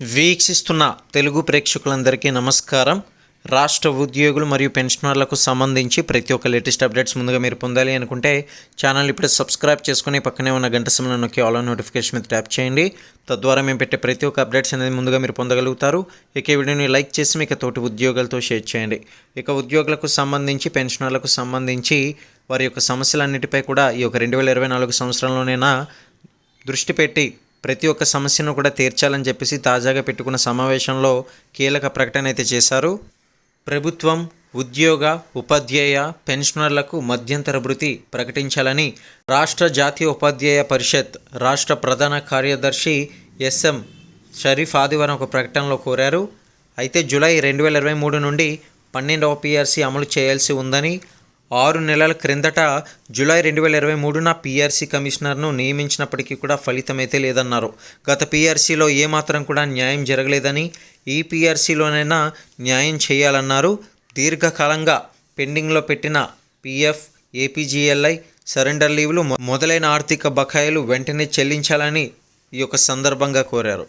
వీక్షిస్తున్న తెలుగు ప్రేక్షకులందరికీ నమస్కారం. రాష్ట్ర ఉద్యోగులు మరియు పెన్షనర్లకు సంబంధించి ప్రతి ఒక్క లేటెస్ట్ అప్డేట్స్ ముందుగా మీరు పొందాలి అనుకుంటే ఛానల్ ఇప్పుడే సబ్స్క్రైబ్ చేసుకుని పక్కనే ఉన్న గంట సమయంలో నొక్కి ఆల్ నోటిఫికేషన్ మీద ట్యాప్ చేయండి. తద్వారా మేము పెట్టే ప్రతి ఒక్క అప్డేట్స్ అనేది ముందుగా మీరు పొందగలుగుతారు. ఇక వీడియోని లైక్ చేసి మీకు తోటి ఉద్యోగులతో షేర్ చేయండి. ఇక ఉద్యోగులకు సంబంధించి పెన్షనర్లకు సంబంధించి వారి యొక్క సమస్యలన్నిటిపై కూడా ఈ యొక్క రెండు వేల ఇరవై నాలుగు సంవత్సరంలోనైనా దృష్టి పెట్టి ప్రతి ఒక్క సమస్యను కూడా తీర్చాలని చెప్పేసి తాజాగా పెట్టుకున్న సమావేశంలో కీలక ప్రకటన అయితే చేశారు. ప్రభుత్వం ఉద్యోగ ఉపాధ్యాయ పెన్షనర్లకు మధ్యంతర భృతి ప్రకటించాలని రాష్ట్ర జాతీయ ఉపాధ్యాయ పరిషత్ రాష్ట్ర ప్రధాన కార్యదర్శి ఎస్ఎం షరీఫ్ ఆదివారం ఒక ప్రకటనలో కోరారు. అయితే జూలై రెండు వేల ఇరవై మూడు నుండి పన్నెండవ పిఆర్సీ అమలు చేయాల్సి ఉందని ఆరు నెలల క్రిందట జూలై రెండు వేల ఇరవై మూడున పీఆర్సీ కమిషనర్ను నియమించినప్పటికీ కూడా ఫలితం అయితే లేదన్నారు. గత పీఆర్సీలో ఏమాత్రం కూడా న్యాయం జరగలేదని ఈ పీఆర్సీలోనైనా న్యాయం చేయాలన్నారు. దీర్ఘకాలంగా పెండింగ్లో పెట్టిన పీఎఫ్ ఏపీజీఎల్ఐ సరెండర్ లీవ్లు మొదలైన ఆర్థిక బకాయిలు వెంటనే చెల్లించాలని ఈ యొక్క సందర్భంగా కోరారు.